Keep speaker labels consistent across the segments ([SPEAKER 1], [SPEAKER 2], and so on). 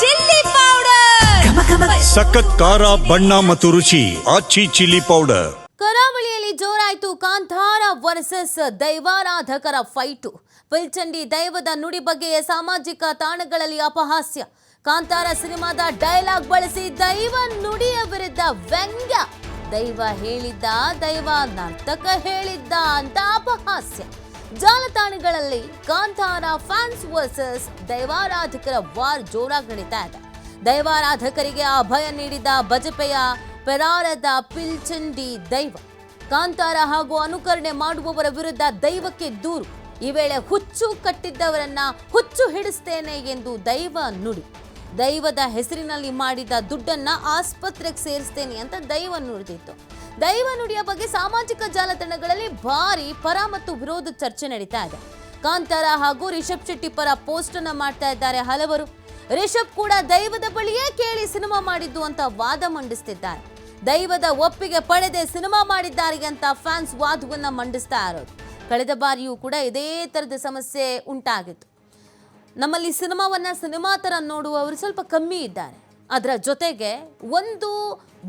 [SPEAKER 1] Chilli powder.
[SPEAKER 2] ಸಖತ್ ಖಾರ ಬಣ್ಣ ಮತ್ತು ರುಚಿ ಆಚಿ ಚಿಲ್ಲಿ ಪೌಡರ್.
[SPEAKER 3] ಕರಾವಳಿಯಲ್ಲಿ ಜೋರಾಯ್ತು ಕಾಂತಾರ ವರ್ಸಸ್ ದೈವಾರಾಧಕರ ಫೈಟು. ಪಿಲ್ಚಂಡಿ ದೈವದ ನುಡಿ ಬಗ್ಗೆ ಸಾಮಾಜಿಕ ತಾಣಗಳಲ್ಲಿ ಅಪಹಾಸ್ಯ. ಕಾಂತಾರ ಸಿನಿಮಾದ ಡೈಲಾಗ್ ಬಳಸಿ ದೈವ ನುಡಿಯ ವಿರುದ್ಧ ವ್ಯಂಗ್ಯ. ದೈವ ಹೇಳಿದ್ದ ದೈವ ನರ್ತಕ ಹೇಳಿದ್ದ ಅಂತ ಅಪಹಾಸ್ಯ. ಜಾಲತಾಣಗಳಲ್ಲಿ ಕಾಂತಾರ ಫ್ಯಾನ್ಸ್ ವರ್ಸಸ್ ದೈವಾರಾಧಕರ ವಾರ್ ಜೋರಾಗಿ ನಡೀತಾ ಇದೆ. ದೈವಾರಾಧಕರಿಗೆ ಅಭಯ ನೀಡಿದ ಬಜಪೆಯ ಪೆರಾರದ ಪಿಲ್ಚಂಡಿ ದೈವ. ಕಾಂತಾರ ಹಾಗೂ ಅನುಕರಣೆ ಮಾಡುವವರ ವಿರುದ್ಧ ದೈವಕ್ಕೆ ದೂರು. ಈ ವೇಳೆ ಹುಚ್ಚು ಕಟ್ಟಿದ್ದವರನ್ನ ಹುಚ್ಚು ಹಿಡಿಸ್ತೇನೆ ಎಂದು ದೈವ ನುಡಿ. ದೈವದ ಹೆಸರಿನಲ್ಲಿ ಮಾಡಿದ ದುಡ್ಡನ್ನ ಆಸ್ಪತ್ರೆಗೆ ಸೇರಿಸ್ತೇನೆ ಅಂತ ದೈವ ನುಡಿದಿತ್ತು. ದೈವ ನುಡಿಯ ಬಗ್ಗೆ ಸಾಮಾಜಿಕ ಜಾಲತಾಣಗಳಲ್ಲಿ ಭಾರಿ ಪರ ಮತ್ತು ವಿರೋಧ ಚರ್ಚೆ ನಡೀತಾ ಇದೆ. ಕಾಂತಾರ ಹಾಗೂ ರಿಷಬ್ ಶೆಟ್ಟಿ ಪರ ಪೋಸ್ಟ್ ಅನ್ನ ಮಾಡ್ತಾ ಇದ್ದಾರೆ ಹಲವರು. ರಿಷಬ್ ಕೂಡ ದೈವದ ಬಳಿಯೇ ಕೇಳಿ ಸಿನಿಮಾ ಮಾಡಿದ್ದು ಅಂತ ವಾದ ಮಂಡಿಸ್ತಿದ್ದಾರೆ. ದೈವದ ಒಪ್ಪಿಗೆ ಪಡೆದೇ ಸಿನಿಮಾ ಮಾಡಿದ್ದಾರೆ ಅಂತ ಫ್ಯಾನ್ಸ್ ವಾದವನ್ನ ಮಂಡಿಸ್ತಾ ಇರೋದು. ಕಳೆದ ಬಾರಿಯೂ ಕೂಡ ಇದೇ ತರದ ಸಮಸ್ಯೆ ಉಂಟಾಗಿತ್ತು. ನಮ್ಮಲ್ಲಿ ಸಿನಿಮಾವನ್ನ, ಸಿನಿಮಾ ಥರ ನೋಡುವವರು ಸ್ವಲ್ಪ ಕಮ್ಮಿ ಇದ್ದಾರೆ. ಅದರ ಜೊತೆಗೆ ಒಂದು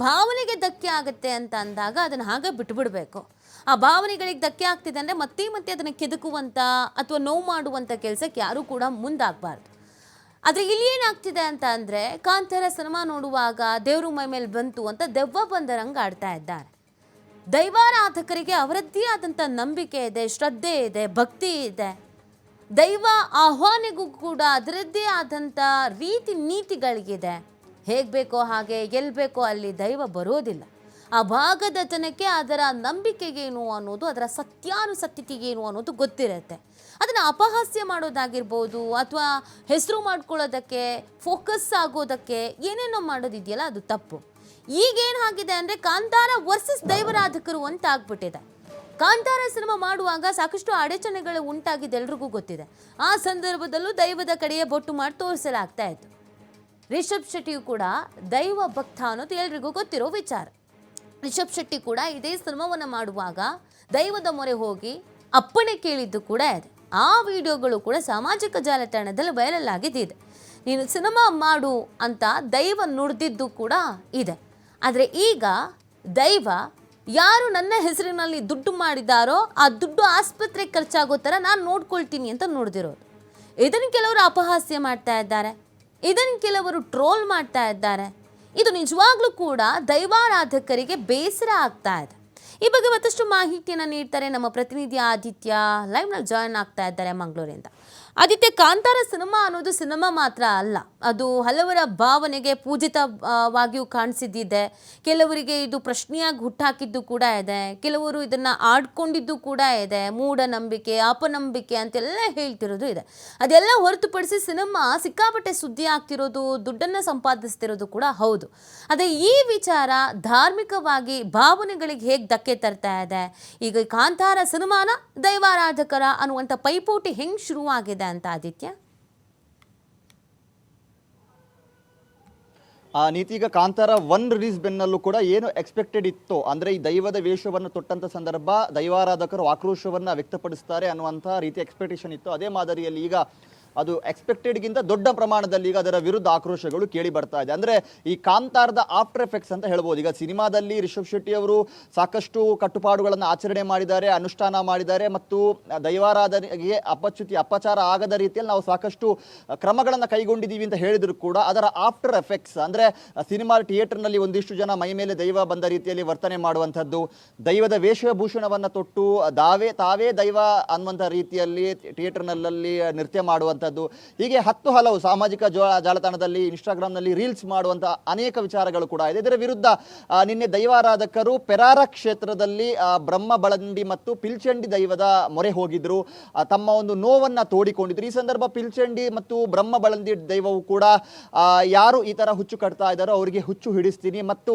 [SPEAKER 3] ಭಾವನೆಗೆ ಧಕ್ಕೆ ಆಗುತ್ತೆ ಅಂತ ಅಂದಾಗ ಅದನ್ನು ಹಾಗೆ ಬಿಟ್ಬಿಡ್ಬೇಕು. ಆ ಭಾವನೆಗಳಿಗೆ ಧಕ್ಕೆ ಆಗ್ತಿದೆ ಅಂದರೆ ಮತ್ತೆ ಮತ್ತೆ ಅದನ್ನು ಕೆದಕುವಂಥ ಅಥವಾ ನೋವು ಮಾಡುವಂಥ ಕೆಲಸಕ್ಕೆ ಯಾರೂ ಕೂಡ ಮುಂದಾಗಬಾರ್ದು. ಆದರೆ ಇಲ್ಲಿ ಏನಾಗ್ತಿದೆ ಅಂತ ಅಂದರೆ ಕಾಂತಾರ ಸಿನಿಮಾ ನೋಡುವಾಗ ದೇವ್ರ ಮೈ ಮೇಲೆ ಬಂತು ಅಂತ ದೆವ್ವ ಬಂದರಂಗೆ ಆಡ್ತಾ ಇದ್ದಾರೆ. ದೈವಾರಾಧಕರಿಗೆ ಅವರದ್ದೇ ಆದಂಥ ನಂಬಿಕೆ ಇದೆ, ಶ್ರದ್ಧೆ ಇದೆ, ಭಕ್ತಿ ಇದೆ. ದೈವ ಆಹ್ವಾನಿಗೂ ಕೂಡ ಅದರದ್ದೇ ಆದಂಥ ರೀತಿ ನೀತಿಗಳಿಗಿದೆ. ಹೇಗೆ ಬೇಕೋ ಹಾಗೆ ಎಲ್ಲಿ ಬೇಕೋ ಅಲ್ಲಿ ದೈವ ಬರೋದಿಲ್ಲ. ಆ ಭಾಗದ ಜನಕ್ಕೆ ಅದರ ನಂಬಿಕೆಗೇನು ಅನ್ನೋದು, ಅದರ ಸತ್ಯಾನುಸತ್ಯತೆಗೇನು ಅನ್ನೋದು ಗೊತ್ತಿರುತ್ತೆ. ಅದನ್ನು ಅಪಹಾಸ್ಯ ಮಾಡೋದಾಗಿರ್ಬೋದು ಅಥವಾ ಹೆಸರು ಮಾಡ್ಕೊಳ್ಳೋದಕ್ಕೆ, ಫೋಕಸ್ ಆಗೋದಕ್ಕೆ ಏನೇನೋ ಮಾಡೋದಿದೆಯಲ್ಲ ಅದು ತಪ್ಪು. ಈಗೇನಾಗಿದೆ ಅಂದರೆ ಕಾಂತಾರ ವರ್ಸಸ್ ದೈವರಾಧಕರು ಅಂತ ಆಗ್ಬಿಟ್ಟಿದೆ. ಕಾಂತಾರ ಸಿನಿಮಾ ಮಾಡುವಾಗ ಸಾಕಷ್ಟು ಅಡಚಣೆಗಳು ಉಂಟಾಗಿದೆ ಎಲ್ರಿಗೂ ಗೊತ್ತಿದೆ. ಆ ಸಂದರ್ಭದಲ್ಲೂ ದೈವದ ಕಡೆಯೇ ಬೊಟ್ಟು ಮಾಡಿ ತೋರಿಸಲಾಗ್ತಾ ಇತ್ತು. ರಿಷಬ್ ಶೆಟ್ಟಿಯು ಕೂಡ ದೈವ ಭಕ್ತ ಅನ್ನೋದು ಎಲ್ರಿಗೂ ಗೊತ್ತಿರೋ ವಿಚಾರ. ರಿಷಬ್ ಶೆಟ್ಟಿ ಕೂಡ ಇದೇ ಸಿನಿಮಾವನ್ನು ಮಾಡುವಾಗ ದೈವದ ಮೊರೆ ಹೋಗಿ ಅಪ್ಪಣೆ ಕೇಳಿದ್ದು ಕೂಡ ಇದೆ. ಆ ವಿಡಿಯೋಗಳು ಕೂಡ ಸಾಮಾಜಿಕ ಜಾಲತಾಣದಲ್ಲಿ ವೈರಲ್ ಆಗಿದ್ದಿದೆ. ನೀನು ಸಿನಿಮಾ ಮಾಡು ಅಂತ ದೈವ ನುಡಿದಿದ್ದು ಕೂಡ ಇದೆ. ಆದರೆ ಈಗ ದೈವ ಯಾರು ನನ್ನ ಹೆಸರಿನಲ್ಲಿ ದುಡ್ಡು ಮಾಡಿದಾರೋ ಆ ದುಡ್ಡು ಆಸ್ಪತ್ರೆಗೆ ಖರ್ಚಾಗೋ ಥರ ನಾನು ನೋಡ್ಕೊಳ್ತೀನಿ ಅಂತ ನೋಡ್ದಿರೋದು. ಇದನ್ನು ಕೆಲವರು ಅಪಹಾಸ್ಯ ಮಾಡ್ತಾ ಇದ್ದಾರೆ. ಇದನ್ನು ಕೆಲವರು ಟ್ರೋಲ್ ಮಾಡ್ತಾ ಇದ್ದಾರೆ. ಇದು ನಿಜವಾಗ್ಲೂ ಕೂಡ ದೈವಾರಾಧಕರಿಗೆ ಬೇಸರ ಆಗ್ತಾ ಇದೆ. ಈ ಬಗ್ಗೆ ಮತ್ತಷ್ಟು ಮಾಹಿತಿಯನ್ನು ನೀಡ್ತಾರೆ ನಮ್ಮ ಪ್ರತಿನಿಧಿ ಆದಿತ್ಯ. ಲೈವ್ನಲ್ಲಿ ಜಾಯ್ನ್ ಆಗ್ತಾ ಇದ್ದಾರೆ ಮಂಗಳೂರಿಂದ. ಆದಿತ್ಯ ಕಾಂತಾರ ಸಿನಿಮಾ ಅನ್ನೋದು ಸಿನಿಮಾ ಮಾತ್ರ ಅಲ್ಲ. ಅದು ಹಲವರ ಭಾವನೆಗೆ ಪೂಜಿತವಾಗಿಯೂ ಕಾಣಿಸಿದ್ದಿದೆ. ಕೆಲವರಿಗೆ ಇದು ಪ್ರಶ್ನೆಯಾಗಿ ಹುಟ್ಟಾಕಿದ್ದು ಕೂಡ ಇದೆ. ಕೆಲವರು ಇದನ್ನು ಆಡ್ಕೊಂಡಿದ್ದು ಕೂಡ ಇದೆ. ಮೂಢನಂಬಿಕೆ, ಅಪನಂಬಿಕೆ ಅಂತೆಲ್ಲ ಹೇಳ್ತಿರೋದು ಇದೆ. ಅದೆಲ್ಲ ಹೊರತುಪಡಿಸಿ ಸಿನಿಮಾ ಸಿಕ್ಕಾಪಟ್ಟೆ ಸುದ್ದಿ ಆಗ್ತಿರೋದು, ದುಡ್ಡನ್ನು ಸಂಪಾದಿಸ್ತಿರೋದು ಕೂಡ ಹೌದು. ಅದೇ ಈ ವಿಚಾರ ಧಾರ್ಮಿಕವಾಗಿ ಭಾವನೆಗಳಿಗೆ ಹೇಗೆ ಧಕ್ಕೆ ತರ್ತಾ ಇದೆ? ಈಗ ಕಾಂತಾರ ಸಿನಿಮಾನ ದೈವಾರಾಧಕರ ಅನ್ನುವಂಥ ಪೈಪೋಟಿ ಹೆಂಗೆ ಶುರುವಾಗಿದೆ? ಅಂತ ಆದಿತ್ಯ
[SPEAKER 4] ಆ ನೀತೀಗ ಕಾಂತಾರ ಒನ್ ರಿಲೀಸ್ ಬೆನ್ನಲ್ಲೂ ಕೂಡ ಏನು ಎಕ್ಸ್ಪೆಕ್ಟೆಡ್ ಇತ್ತು, ಅಂದ್ರೆ ಈ ದೈವದ ವೇಷವನ್ನು ತೊಟ್ಟಂತ ಸಂದರ್ಭ ದೈವಾರಾಧಕರು ಆಕ್ರೋಶವನ್ನ ವ್ಯಕ್ತಪಡಿಸ್ತಾರೆ ಅನ್ನುವಂಥ ರೀತಿ ಎಕ್ಸ್ಪೆಕ್ಟೇಷನ್ ಇತ್ತು. ಅದೇ ಮಾದರಿಯಲ್ಲಿ ಈಗ ಅದು ಎಕ್ಸ್ಪೆಕ್ಟೆಡ್ಗಿಂತ ದೊಡ್ಡ ಪ್ರಮಾಣದಲ್ಲಿ ಈಗ ಅದರ ವಿರುದ್ಧ ಆಕ್ರೋಶಗಳು ಕೇಳಿ ಬರ್ತಾ ಇದೆ. ಅಂದರೆ ಈ ಕಾಂತಾರದ ಆಫ್ಟರ್ ಎಫೆಕ್ಟ್ಸ್ ಅಂತ ಹೇಳ್ಬೋದು. ಈಗ ಸಿನಿಮಾದಲ್ಲಿ ರಿಷಬ್ ಶೆಟ್ಟಿ ಅವರು ಸಾಕಷ್ಟು ಕಟ್ಟುಪಾಡುಗಳನ್ನು ಆಚರಣೆ ಮಾಡಿದ್ದಾರೆ, ಅನುಷ್ಠಾನ ಮಾಡಿದ್ದಾರೆ ಮತ್ತು ದೈವಾರಾಧನೆಗೆ ಅಪಚ್ಯುತಿ, ಅಪಚಾರ ಆಗದ ರೀತಿಯಲ್ಲಿ ನಾವು ಸಾಕಷ್ಟು ಕ್ರಮಗಳನ್ನು ಕೈಗೊಂಡಿದ್ದೀವಿ ಅಂತ ಹೇಳಿದ್ರು ಕೂಡ ಅದರ ಆಫ್ಟರ್ ಎಫೆಕ್ಟ್ಸ್ ಅಂದರೆ ಸಿನಿಮಾ ಥಿಯೇಟರ್ನಲ್ಲಿ ಒಂದಿಷ್ಟು ಜನ ಮೈ ಮೇಲೆ ದೈವ ಬಂದ ರೀತಿಯಲ್ಲಿ ವರ್ತನೆ ಮಾಡುವಂಥದ್ದು, ದೈವದ ವೇಷಭೂಷಣವನ್ನು ತೊಟ್ಟು, ದಾವೇ, ತಾವೇ ದೈವ ಅನ್ನುವಂಥ ರೀತಿಯಲ್ಲಿ ಥಿಯೇಟರ್ನಲ್ಲಿ ನೃತ್ಯ ಮಾಡುವಂಥದ್ದು. ಹೀಗೆ ಹತ್ತು ಹಲವು ಸಾಮಾಜಿಕ ಜಾಲತಾಣದಲ್ಲಿ ಇನ್ಸ್ಟಾಗ್ರಾಮ್ನಲ್ಲಿ ರೀಲ್ಸ್ ಮಾಡುವಂಥ ಅನೇಕ ವಿಚಾರಗಳು ಕೂಡ ಇದೆ. ಇದರ ವಿರುದ್ಧ ನಿನ್ನೆ ದೈವಾರಾಧಕರು ಪೆರಾರ ಕ್ಷೇತ್ರದಲ್ಲಿ ಬ್ರಹ್ಮ ಬಳಂಡಿ ಮತ್ತು ಪಿಲ್ಚಂಡಿ ದೈವದ ಮೊರೆ ಹೋಗಿದ್ರು. ತಮ್ಮ ಒಂದು ನೋವನ್ನು ತೋಡಿಕೊಂಡಿದ್ರು. ಈ ಸಂದರ್ಭ ಪಿಲ್ಚಂಡಿ ಮತ್ತು ಬ್ರಹ್ಮ ಬಳಂದಿ ದೈವವು ಕೂಡ ಯಾರು ಈ ಥರ ಹುಚ್ಚು ಕಟ್ತಾ ಇದ್ದಾರೋ ಅವರಿಗೆ ಹುಚ್ಚು ಹಿಡಿಸ್ತೀನಿ ಮತ್ತು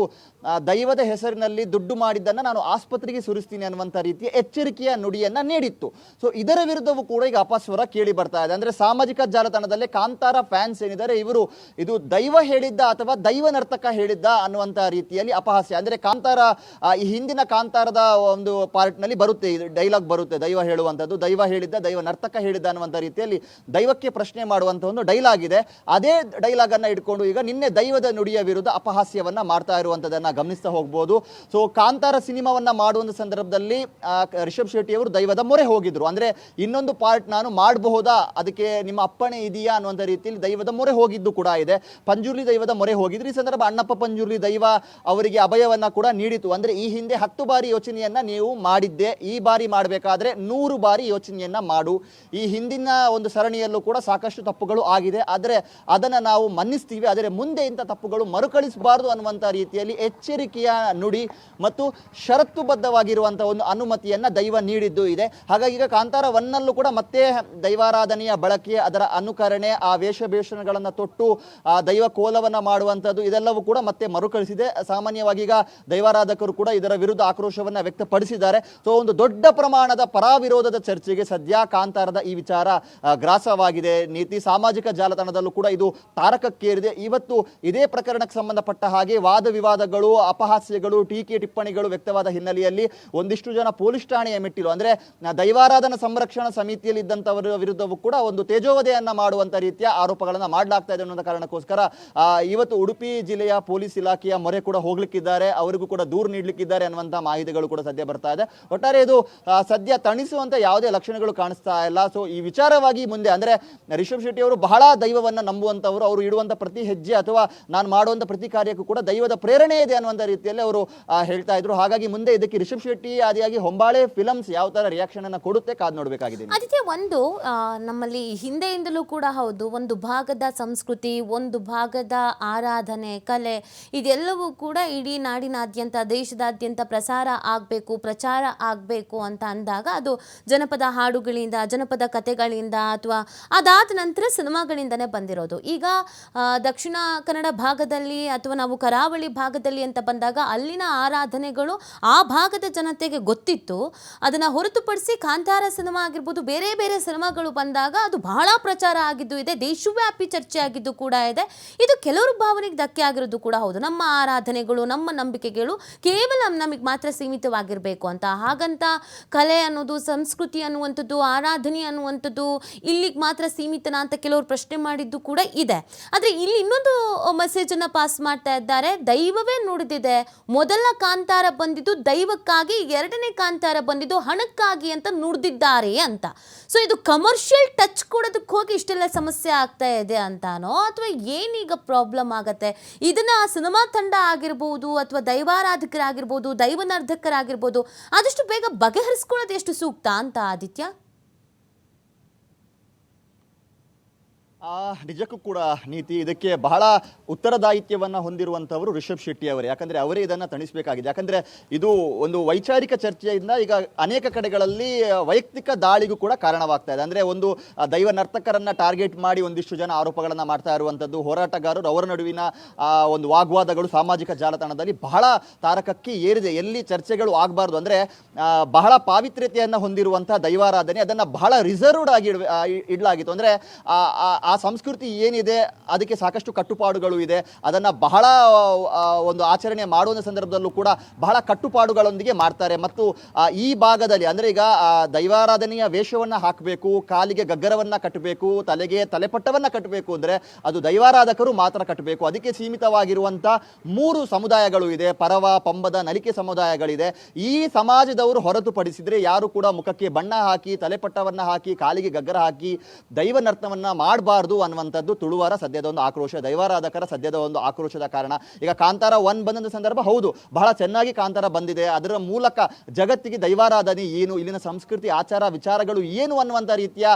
[SPEAKER 4] ದೈವದ ಹೆಸರಿನಲ್ಲಿ ದುಡ್ಡು ಮಾಡಿದ್ದನ್ನು ನಾನು ಆಸ್ಪತ್ರೆಗೆ ಸುರಿಸ್ತೀನಿ ಅನ್ನುವಂಥ ರೀತಿಯ ಎಚ್ಚರಿಕೆಯ ನುಡಿಯನ್ನು ನೀಡಿತ್ತು. ಸೊ ಇದರ ವಿರುದ್ಧವೂ ಕೂಡ ಈಗ ಅಪಸ್ವರ ಕೇಳಿ ಬರ್ತಾ ಇದೆ. ಅಂದ್ರೆ ಸಾಮಾಜಿಕ ಜಾಲತಾಣದಲ್ಲಿ ಕಾಂತಾರ ಫ್ಯಾನ್ಸ್ ಏನಿದ್ದಾರೆ, ಇವರು ಇದು ದೈವ ಹೇಳಿದ್ದ ಅಥವಾ ದೈವ ನರ್ತಕ ಹೇಳಿದ್ದ ಅನ್ನುವಂಥ ರೀತಿಯಲ್ಲಿ ಅಪಹಾಸ್ಯ. ಅಂದ್ರೆ ಕಾಂತಾರ ಈ ಹಿಂದಿನ ಕಾಂತಾರದ ಒಂದು ಪಾರ್ಟ್ನಲ್ಲಿ ಬರುತ್ತೆ, ಇದು ಡೈಲಾಗ್ ಬರುತ್ತೆ, ದೈವ ಹೇಳುವಂಥದ್ದು, ದೈವ ಹೇಳಿದ್ದ, ದೈವ ನರ್ತಕ ಹೇಳಿದ್ದ ಅನ್ನುವಂಥ ರೀತಿಯಲ್ಲಿ ದೈವಕ್ಕೆ ಪ್ರಶ್ನೆ ಮಾಡುವಂಥ ಒಂದು ಡೈಲಾಗ್ ಇದೆ. ಅದೇ ಡೈಲಾಗನ್ನು ಇಟ್ಕೊಂಡು ಈಗ ನಿನ್ನೆ ದೈವದ ನುಡಿಯ ವಿರುದ್ಧ ಅಪಹಾಸ್ಯವನ್ನ ಮಾಡ್ತಾ ಇರುವಂಥದ್ದನ್ನು ಗಮನಿಸ್ತಾ ಹೋಗ್ಬೋದು. ಸೊ, ಕಾಂತಾರ ಸಿನಿಮಾವನ್ನ ಮಾಡುವಂತ ಸಂದರ್ಭದಲ್ಲಿ ರಿಷಬ್ ಶೆಟ್ಟಿ ಅವರು ದೈವದ ಮೊರೆ ಹೋಗಿದ್ರು. ಅಂದ್ರೆ ಇನ್ನೊಂದು ಪಾರ್ಟ್ ನಾನು ಮಾಡಬಹುದಾ, ಅದಕ್ಕೆ ನಿಮ್ಮ ಅಪ್ಪಣೆ ಇದೆಯಾ ಅನ್ನುವಂಥ ರೀತಿಯಲ್ಲಿ ದೈವದ ಮೊರೆ ಹೋಗಿದ್ದು ಕೂಡ ಇದೆ. ಪಂಜುರ್ಲಿ ದೈವದ ಮೊರೆ ಹೋಗಿದ್ರು. ಈ ಸಂದರ್ಭ ಅಣ್ಣಪ್ಪ ಪಂಜುರ್ಲಿ ದೈವ ಅವರಿಗೆ ಅಭಯವನ್ನು ಕೂಡ ನೀಡಿತು. ಅಂದರೆ ಈ ಹಿಂದೆ ಹತ್ತು ಬಾರಿ ಯೋಚನೆಯನ್ನು ನೀವು ಮಾಡಿದ್ದೆ. ಈ ಬಾರಿ ಮಾಡಬೇಕಾದ್ರೆ ನೂರು ಬಾರಿ ಯೋಚನೆಯನ್ನು ಮಾಡು. ಈ ಹಿಂದಿನ ಒಂದು ಸರಣಿಯಲ್ಲೂ ಕೂಡ ಸಾಕಷ್ಟು ತಪ್ಪುಗಳು ಆಗಿದೆ. ಆದರೆ ಅದನ್ನು ನಾವು ಮನ್ನಿಸ್ತೀವಿ. ಆದರೆ ಮುಂದೆ ಇಂಥ ತಪ್ಪುಗಳು ಮರುಕಳಿಸಬಾರದು ಅನ್ನುವಂಥ ರೀತಿಯಲ್ಲಿ ಎಚ್ಚರಿಕೆಯ ನುಡಿ ಮತ್ತು ಷರತ್ತುಬದ್ಧವಾಗಿರುವಂಥ ಒಂದು ಅನುಮತಿಯನ್ನು ದೈವ ನೀಡಿದ್ದು ಇದೆ. ಹಾಗಾಗಿ ಈಗ ಕಾಂತಾರ ಒನ್ನಲ್ಲೂ ಕೂಡ ಮತ್ತೆ ದೈವಾರಾಧನೆಯ ಬಳಕೆ ಅದರ ಅನುಕರಣೆ, ಆ ವೇಷಭೂಷಣಗಳನ್ನು ತೊಟ್ಟು, ಆ ದೈವ ಕೋಲವನ್ನು ಮಾಡುವಂಥದ್ದು ಇದೆಲ್ಲವೂ ಕೂಡ ಮತ್ತೆ ಮರುಕಳಿಸಿದೆ. ಸಾಮಾನ್ಯವಾಗಿ ಈಗ ದೈವಾರಾಧಕರು ಕೂಡ ಇದರ ವಿರುದ್ಧ ಆಕ್ರೋಶವನ್ನ ವ್ಯಕ್ತಪಡಿಸಿದ್ದಾರೆ. ಸೊ ಒಂದು ದೊಡ್ಡ ಪ್ರಮಾಣದ ಪರಾವಿರೋಧದ ಚರ್ಚೆಗೆ ಸದ್ಯ ಕಾಂತಾರದ ಈ ವಿಚಾರ ಗ್ರಾಸವಾಗಿದೆ. ನೀತಿ ಸಾಮಾಜಿಕ ಜಾಲತಾಣದಲ್ಲೂ ಕೂಡ ಇದು ತಾರಕಕ್ಕೇರಿದೆ. ಇವತ್ತು ಇದೇ ಪ್ರಕರಣಕ್ಕೆ ಸಂಬಂಧಪಟ್ಟ ಹಾಗೆ ವಾದ ವಿವಾದಗಳು, ಅಪಹಾಸ್ಯಗಳು, ಟೀಕೆ ಟಿಪ್ಪಣಿಗಳು ವ್ಯಕ್ತವಾದ ಹಿನ್ನೆಲೆಯಲ್ಲಿ ಒಂದಿಷ್ಟು ಜನ ಪೊಲೀಸ್ ಠಾಣೆಯ ಮೆಟ್ಟಿಲು, ಅಂದ್ರೆ ದೈವಾರಾಧನಾ ಸಂರಕ್ಷಣಾ ಸಮಿತಿಯಲ್ಲಿ ಇದ್ದಂಥವರ ವಿರುದ್ಧವೂ ಕೂಡ ಒಂದು ತೇಜೋವಧೆಯನ್ನ ಮಾಡುವಂಥ ರೀತಿಯ ಆರೋಪಗಳನ್ನು ಮಾಡಲಾಗ್ತಾ ಇದೆ ಅನ್ನೋ ಕಾರಣಕ್ಕೋಸ್ಕರ ಇವತ್ತು ಉಡುಪಿ ಜಿಲ್ಲೆಯ ಪೊಲೀಸ್ ಇಲಾಖೆಯ ಮೊರೆ ಕೂಡ ಹೋಗ್ಲಿಕ್ಕಿದ್ದಾರೆ, ಅವರಿಗೂ ಕೂಡ ದೂರು ನೀಡಲಿಕ್ಕಿದ್ದಾರೆ ಅನ್ನುವಂಥ ಮಾಹಿತಿಗಳು ಕೂಡ ಸದ್ಯ ಬರ್ತಾ ಇದೆ. ಒಟ್ಟಾರೆ ಇದು ಸದ್ಯ ತಣಿಸುವಂತ ಯಾವುದೇ ಲಕ್ಷಣಗಳು ಕಾಣಿಸ್ತಾ ಇಲ್ಲ. ಸೊ ಈ ವಿಚಾರವಾಗಿ ಮುಂದೆ, ಅಂದ್ರೆ ರಿಷಬ್ ಶೆಟ್ಟಿ ಅವರು ಬಹಳ ದೈವವನ್ನ ನಂಬುವಂತವರು, ಅವರು ಇಡುವಂಥ ಪ್ರತಿ ಹೆಜ್ಜೆ ಅಥವಾ ನಾನು ಮಾಡುವಂತ ಪ್ರತಿ ಕಾರ್ಯಕ್ಕೂ ಕೂಡ ದೈವದ ಪ್ರೇರಣೆ ಇದೆ ಅನ್ನುವಂಥ ರೀತಿಯಲ್ಲಿ ಅವರು ಹೇಳ್ತಾ ಇದ್ರು. ಹಾಗಾಗಿ ಮುಂದೆ ಇದಕ್ಕೆ ರಿಷಬ್ ಶೆಟ್ಟಿ ಆದಿಯಾಗಿ ಹೊಂಬಾಳೆ ಫಿಲಮ್ಸ್ ಯಾವ ತರ ರಿಯಾಕ್ಷನ್ ಅನ್ನ ಕೊಡುತ್ತೆ ಕಾದ್ ನೋಡಬೇಕಾಗಿದೆ.
[SPEAKER 3] ಅದಕ್ಕೆ ಒಂದು ನಮ್ಮಲ್ಲಿ ಹಿಂದೆಯಿಂದಲೂ ಕೂಡ ಹೌದು, ಒಂದು ಭಾಗದ ಸಂಸ್ಕೃತಿ, ಒಂದು ಭಾಗದ ಆರಾಧನೆ, ಕಲೆ, ಇದೆಲ್ಲವೂ ಕೂಡ ಇಡೀ ನಾಡಿನಾದ್ಯಂತ, ದೇಶದಾದ್ಯಂತ ಪ್ರಸಾರ ಆಗಬೇಕು, ಪ್ರಚಾರ ಆಗಬೇಕು ಅಂತ ಅಂದಾಗ ಅದು ಜನಪದ ಹಾಡುಗಳಿಂದ, ಜನಪದ ಕಥೆಗಳಿಂದ ಅಥವಾ ಅದಾದ ನಂತರ ಸಿನಿಮಾಗಳಿಂದನೇ ಬಂದಿರೋದು. ಈಗ ದಕ್ಷಿಣ ಕನ್ನಡ ಭಾಗದಲ್ಲಿ ಅಥವಾ ನಾವು ಕರಾವಳಿ ಭಾಗದಲ್ಲಿ ಅಂತ ಬಂದಾಗ ಅಲ್ಲಿನ ಆರಾಧನೆಗಳು ಆ ಭಾಗದ ಜನತೆಗೆ ಗೊತ್ತಿತ್ತು. ಅದನ್ನು ಹೊರತುಪಡಿಸಿ ಕಾಂತಾರ ಸಿನಿಮಾ ಆಗಿರ್ಬೋದು, ಬೇರೆ ಬೇರೆ ಸಿನಿಮಾಗಳು ಬಂದಾಗ ಅದು ಬಹಳ ಪ್ರಚಾರ ಆಗಿದ್ದು ಇದೆ, ದೇಶವ್ಯಾಪಿ ಚರ್ಚೆ ಆಗಿದ್ದು ಕೂಡ ಇದೆ. ಇದು ಕೆಲವರು ಭಾವನೆಗೆ ಧಕ್ಕೆ ಆಗಿರೋದು ಕೂಡ ಹೌದು. ನಮ್ಮ ಆರಾಧನೆಗಳು, ನಮ್ಮ ನಂಬಿಕೆಗಳು ಕೇವಲ ನಮಗೆ ಮಾತ್ರ ಸೀಮಿತವಾಗಿರಬೇಕು ಅಂತ. ಹಾಗಂತ ಕಲೆ ಅನ್ನೋದು, ಸಂಸ್ಕೃತಿ ಅನ್ನುವಂಥದ್ದು, ಆರಾಧನೆ ಅನ್ನುವಂಥದ್ದು ಇಲ್ಲಿಗೆ ಮಾತ್ರ ಸೀಮಿತನ ಅಂತ ಕೆಲವರು ಪ್ರಶ್ನೆ ಮಾಡಿದ್ದು ಕೂಡ ಇದೆ. ಆದರೆ ಇಲ್ಲಿ ಇನ್ನೊಂದು ಮೆಸೇಜನ್ನು ಪಾಸ್ ಮಾಡ್ತಾ ಇದ್ದಾರೆ. ದೈವವೇ ನುಡಿದಿದೆ, ಮೊದಲ ಕಾಂತಾರ ಬಂದಿದ್ದು ದೈವಕ್ಕಾಗಿ, ಎರಡನೇ ಕಾಂತಾರ ಬಂದಿದ್ದು ಹಣಕ್ಕಾಗಿ ಅಂತ ನುಡಿದಿದ್ದಾರೆ ಅಂತ. ಸೊ ಇದು ಕಮರ್ಷಿಯಲ್ ಟಚ್ ಕೊಡೋದಕ್ಕೆ ಹೋಗಿ ಇಷ್ಟೆಲ್ಲ ಸಮಸ್ಯೆ ಆಗ್ತಾ ಇದೆ ಅಂತಾನೋ? ಅಥವಾ ಏನೀಗ ಪ್ರಾಬ್ಲಮ್ ಆಗತ್ತೆ? ಇದನ್ನ ಸಿನಿಮಾ ತಂಡ ಆಗಿರ್ಬೋದು ಅಥವಾ ದೈವಾರಾಧಕರಾಗಿರ್ಬೋದು, ದೈವನಾರ್ಧಕರಾಗಿರ್ಬೋದು, ಆದಷ್ಟು ಬೇಗ ಬಗೆಹರಿಸ್ಕೊಳ್ಳೋದು ಎಷ್ಟು ಸೂಕ್ತ ಅಂತ ಆದಿತ್ಯ?
[SPEAKER 4] ನಿಜಕ್ಕೂ ಕೂಡ ನೀತಿ, ಇದಕ್ಕೆ ಬಹಳ ಉತ್ತರದಾಯಿತ್ಯವನ್ನು ಹೊಂದಿರುವಂಥವರು ರಿಷಬ್ ಶೆಟ್ಟಿ ಅವರೇ. ಯಾಕಂದರೆ ಅವರೇ ಇದನ್ನು ತಣಿಸಬೇಕಾಗಿದೆ. ಯಾಕಂದರೆ ಇದು ಒಂದು ವೈಚಾರಿಕ ಚರ್ಚೆಯಿಂದ ಈಗ ಅನೇಕ ಕಡೆಗಳಲ್ಲಿ ವೈಯಕ್ತಿಕ ದಾಳಿಗೂ ಕೂಡ ಕಾರಣವಾಗ್ತಾ ಇದೆ. ಅಂದರೆ ಒಂದು ದೈವ ನರ್ತಕರನ್ನು ಟಾರ್ಗೆಟ್ ಮಾಡಿ ಒಂದಿಷ್ಟು ಜನ ಆರೋಪಗಳನ್ನು ಮಾಡ್ತಾ ಇರುವಂಥದ್ದು ಹೋರಾಟಗಾರರು ಅವರ ನಡುವಿನ ಒಂದು ವಾಗ್ವಾದಗಳು ಸಾಮಾಜಿಕ ಜಾಲತಾಣದಲ್ಲಿ ಬಹಳ ತಾರಕಕ್ಕೆ ಏರಿದೆ. ಎಲ್ಲಿ ಚರ್ಚೆಗಳು ಆಗಬಾರ್ದು ಅಂದರೆ ಬಹಳ ಪಾವಿತ್ರ್ಯತೆಯನ್ನು ಹೊಂದಿರುವಂಥ ದೈವಾರಾಧನೆ ಅದನ್ನು ಬಹಳ ರಿಸರ್ವ್ಡ್ ಆಗಿ ಇಡಲಾಗಿತ್ತು. ಅಂದರೆ ಆ ಸಂಸ್ಕೃತಿ ಏನಿದೆ, ಅದಕ್ಕೆ ಸಾಕಷ್ಟು ಕಟ್ಟುಪಾಡುಗಳು ಇದೆ. ಅದನ್ನು ಬಹಳ ಒಂದು ಆಚರಣೆ ಮಾಡುವ ಸಂದರ್ಭದಲ್ಲೂ ಕೂಡ ಬಹಳ ಕಟ್ಟುಪಾಡುಗಳೊಂದಿಗೆ ಮಾಡ್ತಾರೆ. ಮತ್ತು ಈ ಭಾಗದಲ್ಲಿ ಅಂದರೆ ಈಗ ದೈವಾರಾಧನೆಯ ವೇಷವನ್ನು ಹಾಕಬೇಕು, ಕಾಲಿಗೆ ಗಗ್ಗರವನ್ನು ಕಟ್ಟಬೇಕು, ತಲೆಗೆ ತಲೆಪಟ್ಟವನ್ನು ಕಟ್ಟಬೇಕು ಅಂದರೆ ಅದು ದೈವಾರಾಧಕರು ಮಾತ್ರ ಕಟ್ಟಬೇಕು. ಅದಕ್ಕೆ ಸೀಮಿತವಾಗಿರುವಂಥ ಮೂರು ಸಮುದಾಯಗಳು ಇದೆ. ಪರವ, ಪಂಬದ, ನಲಿಕೆ ಸಮುದಾಯಗಳಿದೆ. ಈ ಸಮಾಜದವರು ಹೊರತುಪಡಿಸಿದರೆ ಯಾರು ಕೂಡ ಮುಖಕ್ಕೆ ಬಣ್ಣ ಹಾಕಿ, ತಲೆಪಟ್ಟವನ್ನು ಹಾಕಿ, ಕಾಲಿಗೆ ಗಗ್ಗರ ಹಾಕಿ ದೈವ ನರ್ತನವನ್ನು ಮಾಡಬಾರ್ದು. ಅನ್ನುವಂಥದ್ದು ತುಳುವಾರ ಸದ್ಯದ ಒಂದು ಆಕ್ರೋಶ, ದೈವಾರಾಧಕರ ಸದ್ಯದ ಒಂದು ಆಕ್ರೋಶದ ಕಾರಣ. ಈಗ ಕಾಂತಾರ ಒನ್ ಬಂದಂತ ಸಂದರ್ಭ ಹೌದು, ಬಹಳ ಚೆನ್ನಾಗಿ ಕಾಂತಾರ ಬಂದಿದೆ. ಅದರ ಮೂಲಕ ಜಗತ್ತಿಗೆ ದೈವಾರಾಧನೆ ಏನು, ಇಲ್ಲಿನ ಸಂಸ್ಕೃತಿ, ಆಚಾರ, ವಿಚಾರಗಳು ಏನು ಅನ್ನುವಂಥ ರೀತಿಯ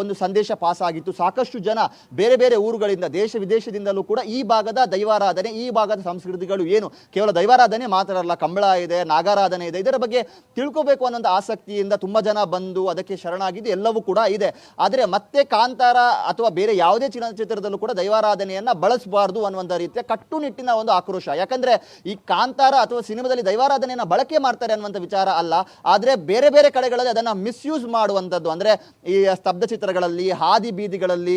[SPEAKER 4] ಒಂದು ಸಂದೇಶ ಪಾಸ್ ಆಗಿತ್ತು. ಸಾಕಷ್ಟು ಜನ ಬೇರೆ ಬೇರೆ ಊರುಗಳಿಂದ, ದೇಶ ವಿದೇಶದಿಂದಲೂ ಕೂಡ ಈ ಭಾಗದ ದೈವಾರಾಧನೆ, ಈ ಭಾಗದ ಸಂಸ್ಕೃತಿಗಳು ಏನು? ಕೇವಲ ದೈವಾರಾಧನೆ ಮಾತ್ರ ಅಲ್ಲ, ಕಂಬಳ ಇದೆ, ನಾಗಾರಾಧನೆ ಇದೆ. ಇದರ ಬಗ್ಗೆ ತಿಳ್ಕೋಬೇಕು ಅನ್ನೋಂಥ ಆಸಕ್ತಿಯಿಂದ ತುಂಬ ಜನ ಬಂದು ಅದಕ್ಕೆ ಶರಣಾಗಿದ್ದು ಎಲ್ಲವೂ ಕೂಡ ಇದೆ. ಆದರೆ ಮತ್ತೆ ಕಾಂತಾರ ಅಥವಾ ಬೇರೆ ಯಾವುದೇ ಚಲನಚಿತ್ರದಲ್ಲೂ ಕೂಡ ದೈವಾರಾಧನೆಯನ್ನು ಬಳಸಬಾರ್ದು ಅನ್ನುವಂಥ ರೀತಿಯ ಕಟ್ಟುನಿಟ್ಟಿನ ಒಂದು ಆಕ್ರೋಶ. ಯಾಕಂದರೆ ಈ ಕಾಂತಾರ ಅಥವಾ ಸಿನಿಮಾದಲ್ಲಿ ದೈವಾರಾಧನೆಯನ್ನು ಬಳಕೆ ಮಾಡ್ತಾರೆ ಅನ್ನುವಂಥ ವಿಚಾರ ಅಲ್ಲ. ಆದರೆ ಬೇರೆ ಬೇರೆ ಕಡೆಗಳಲ್ಲಿ ಅದನ್ನು ಮಿಸ್ಯೂಸ್ ಮಾಡುವಂಥದ್ದು. ಅಂದರೆ ಈ ಸ್ತಬ್ಧ ಚಿತ್ರಗಳಲ್ಲಿ, ಹಾದಿ ಬೀದಿಗಳಲ್ಲಿ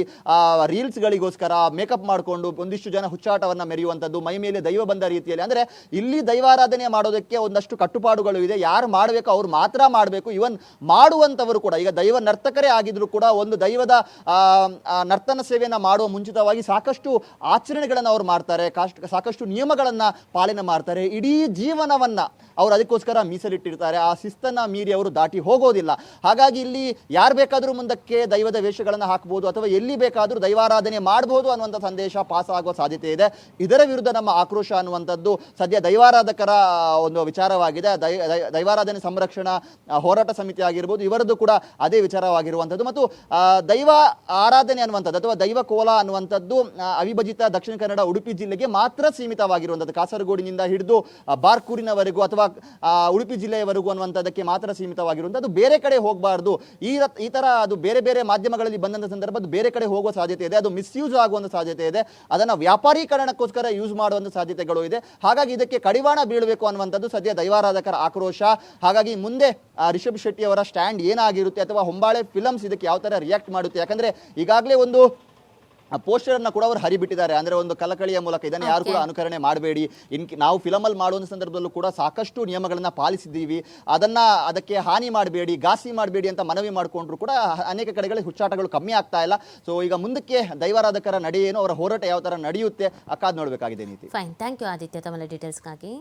[SPEAKER 4] ರೀಲ್ಸ್ಗಳಿಗೋಸ್ಕರ ಮೇಕಪ್ ಮಾಡಿಕೊಂಡು ಒಂದಿಷ್ಟು ಜನ ಹುಚ್ಚಾಟವನ್ನು ಮೆರೆಯುವಂಥದ್ದು, ಮೈ ಮೇಲೆ ದೈವ ಬಂದ ರೀತಿಯಲ್ಲಿ. ಅಂದರೆ ಇಲ್ಲಿ ದೈವಾರಾಧನೆ ಮಾಡೋದಕ್ಕೆ ಒಂದಷ್ಟು ಕಟ್ಟುಪಾಡುಗಳು ಇದೆ. ಯಾರು ಮಾಡಬೇಕು, ಅವ್ರು ಮಾತ್ರ ಮಾಡಬೇಕು. ಇವನ್ ಮಾಡುವಂಥವರು ಕೂಡ, ಈಗ ದೈವ ನರ್ತಕರೇ ಆಗಿದ್ರು ಕೂಡ ಒಂದು ದೈವದ ನರ್ತನ ಸೇವೆಯನ್ನು ಮಾಡುವ ಮುಂಚಿತವಾಗಿ ಸಾಕಷ್ಟು ಆಚರಣೆಗಳನ್ನು ಅವ್ರು ಮಾಡ್ತಾರೆ ಕಾಸ್ಟ್- ಸಾಕಷ್ಟು ನಿಯಮಗಳನ್ನು ಪಾಲನೆ ಮಾಡ್ತಾರೆ, ಇಡೀ ಜೀವನವನ್ನ ಅವರು ಅದಕ್ಕೋಸ್ಕರ ಮೀಸಲಿಟ್ಟಿರ್ತಾರೆ. ಆ ಶಿಸ್ತನ್ನು ಮೀರಿ ಅವರು ದಾಟಿ ಹೋಗೋದಿಲ್ಲ. ಹಾಗಾಗಿ ಇಲ್ಲಿ ಯಾರು ಬೇಕಾದರೂ ಮುಂದಕ್ಕೆ ದೈವದ ವೇಷಗಳನ್ನು ಹಾಕ್ಬೋದು ಅಥವಾ ಎಲ್ಲಿ ಬೇಕಾದರೂ ದೈವಾರಾಧನೆ ಮಾಡಬಹುದು ಅನ್ನುವಂಥ ಸಂದೇಶ ಪಾಸ್ ಆಗುವ ಸಾಧ್ಯತೆ ಇದೆ. ಇದರ ವಿರುದ್ಧ ನಮ್ಮ ಆಕ್ರೋಶ ಅನ್ನುವಂಥದ್ದು ಸದ್ಯ ದೈವಾರಾಧಕರ ಒಂದು ವಿಚಾರವಾಗಿದೆ. ದೈ ದೈವಾರಾಧನೆ ಸಂರಕ್ಷಣಾ ಹೋರಾಟ ಸಮಿತಿ ಆಗಿರ್ಬೋದು ಇವರದ್ದು ಕೂಡ ಅದೇ ವಿಚಾರವಾಗಿರುವಂಥದ್ದು. ಮತ್ತು ದೈವ ಆರಾಧನೆ ಅನ್ನುವಂಥದ್ದು ಅಥವಾ ದೈವ ಕೋಲ ಅನ್ನುವಂಥದ್ದು ಅವಿಭಜಿತ ದಕ್ಷಿಣ ಕನ್ನಡ, ಉಡುಪಿ ಜಿಲ್ಲೆಗೆ ಮಾತ್ರ ಸೀಮಿತವಾಗಿರುವಂಥದ್ದು. ಕಾಸರಗೋಡಿನಿಂದ ಹಿಡಿದು ಬಾರ್ಕೂರಿನವರೆಗೂ ಅಥವಾ ಉಡುಪಿ ಜಿಲ್ಲೆಯವರೆಗೂ ಅನ್ನುವಂಥದ್ದಕ್ಕೆ ಮಾತ್ರ ಸೀಮಿತವಾಗಿರುವಂಥದ್ದು. ಬೇರೆ ಕಡೆ ಹೋಗಬಾರ್ದು. ಈ ಈ ತರ ಅದು ಬೇರೆ ಬೇರೆ ಮಾಧ್ಯಮಗಳಲ್ಲಿ ಬಂದಂಥ ಸಂದರ್ಭ ಬೇರೆ ಕಡೆ ಹೋಗುವ ಸಾಧ್ಯತೆ ಇದೆ. ಅದು ಮಿಸ್ಯೂಸ್ ಆಗುವಂಥ ಸಾಧ್ಯತೆ ಇದೆ. ಅದನ್ನು ವ್ಯಾಪಾರೀಕರಣಕ್ಕೋಸ್ಕರ ಯೂಸ್ ಮಾಡುವಂಥ ಸಾಧ್ಯತೆಗಳು ಇದೆ. ಹಾಗಾಗಿ ಇದಕ್ಕೆ ಕಡಿವಾಣ ಬೀಳಬೇಕು ಅನ್ನುವಂಥದ್ದು ಸದ್ಯ ದೈವಾರಾಧಕರ ಆಕ್ರೋಶ. ಹಾಗಾಗಿ ಮುಂದೆ ರಿಷಬ್ ಶೆಟ್ಟಿ ಅವರ ಸ್ಟ್ಯಾಂಡ್ ಏನಾಗಿರುತ್ತೆ ಅಥವಾ ಹೊಂಬಾಳೆ ಫಿಲಮ್ಸ್ ಇದಕ್ಕೆ ಯಾವ ಥರ ರಿಯಾಕ್ಟ್ ಮಾಡುತ್ತೆ? ಯಾಕಂದ್ರೆ ಈಗಾಗಲೇ ಒಂದು ಪೋಸ್ಟರ್ ಅನ್ನ ಕೂಡ ಅವರು ಹರಿಬಿಟ್ಟಿದ್ದಾರೆ. ಅಂದ್ರೆ ಒಂದು ಕಲಕಳಿಯ ಮೂಲಕ ಇದನ್ನು ಯಾರು ಕೂಡ ಅನುಕರಣೆ ಮಾಡಬೇಡಿ. ಇನ್ ನಾವು ಫಿಲಮಲ್ಲಿ ಮಾಡುವಂಥ ಸಂದರ್ಭದಲ್ಲೂ ಕೂಡ ಸಾಕಷ್ಟು ನಿಯಮಗಳನ್ನ ಪಾಲಿಸಿದ್ದೀವಿ. ಅದನ್ನ ಅದಕ್ಕೆ ಹಾನಿ ಮಾಡಬೇಡಿ ಘಾಸಿ ಮಾಡಬೇಡಿ ಅಂತ ಮನವಿ ಮಾಡಿಕೊಂಡ್ರು ಕೂಡ ಅನೇಕ ಕಡೆಗಳಲ್ಲಿ ಹುಚ್ಚಾಟಗಳು ಕಮ್ಮಿ ಆಗ್ತಾ ಇಲ್ಲ. ಸೊ ಈಗ ಮುಂದಕ್ಕೆ ದೈವಾರಾಧಕರ ನಡೆಯೇನು ಅವರ ಹೋರಾಟ ಯಾವ ತರ ನಡೆಯುತ್ತೆ ಅಕ್ಕಾದ್ ನೋಡಬೇಕಾಗಿದೆ ನೀತಿ.
[SPEAKER 3] Fine thank you Aditya. ತಮ್ಮ ಡೀಟೇಲ್ಸ್ಗಾಗಿ